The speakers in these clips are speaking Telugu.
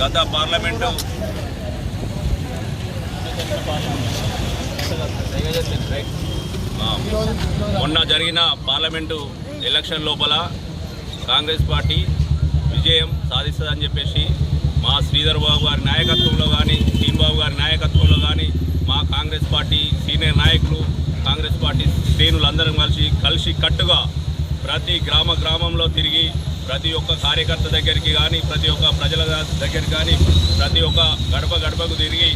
గత పార్లమెంటు మొన్న జరిగిన పార్లమెంటు ఎలక్షన్ లోపల కాంగ్రెస్ పార్టీ విజయం సాధిస్తుందని చెప్పేసి మా శ్రీధర్ బాబు గారి నాయకత్వంలో కానీ శ్రీన్ బాబు గారి నాయకత్వంలో కానీ మా కాంగ్రెస్ పార్టీ సీనియర్ నాయకులు కాంగ్రెస్ పార్టీ శ్రేణులందరం కలిసి కలిసి కట్టుగా ప్రతి గ్రామ గ్రామంలో తిరిగి ప్రతి ఒక్క కార్యకర్త దగ్గరికి కానీ ప్రతి ఒక్క ప్రజల దగ్గరికి కానీ ప్రతి ఒక్క గడప గడపకు తిరిగి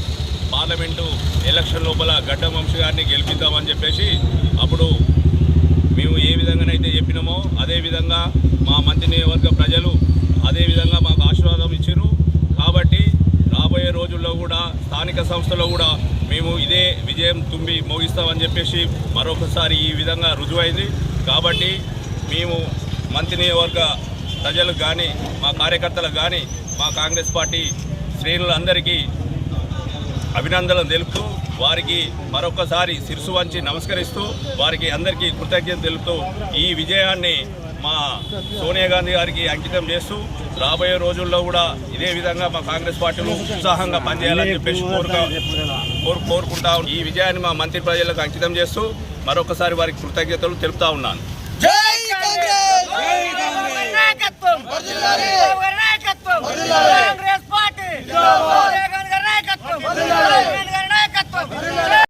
పార్లమెంటు ఎలక్షన్ లోపల గడ్డ వంశీ గారిని గెలిపిద్దామని చెప్పేసి అప్పుడు మేము ఏ విధంగానైతే చెప్పినామో అదేవిధంగా మా మంత్రి నియోజకవర్గ ప్రజలు అదేవిధంగా మాకు ఆశీర్వాదం ఇచ్చారు కాబట్టి రాబోయే రోజుల్లో కూడా స్థానిక సంస్థలో కూడా మేము ఇదే విజయం తుంబి మోగిస్తామని చెప్పేసి మరొకసారి ఈ విధంగా రుజువైంది. కాబట్టి మేము మంత్రి నియోజకవర్గ ప్రజలకు కానీ మా కార్యకర్తలకు కానీ మా కాంగ్రెస్ పార్టీ శ్రేణులందరికీ అభినందనలు తెలుపుతూ వారికి మరొకసారి శిరసు వంచి నమస్కరిస్తూ వారికి అందరికీ కృతజ్ఞత తెలుపుతూ ఈ విజయాన్ని మా సోనియా గాంధీ గారికి అంకితం చేస్తూ రాబోయే రోజుల్లో కూడా ఇదే విధంగా మా కాంగ్రెస్ పార్టీలో ఉత్సాహంగా పనిచేయాలని చెప్పేసి కోరుక కోరు కోరుకుంటా ఈ విజయాన్ని మా మంత్రి ప్రజలకు అంకితం చేస్తూ మరొకసారి వారికి కృతజ్ఞతలు తెలుపుతా ఉన్నాను. జై కాంగ్రెస్!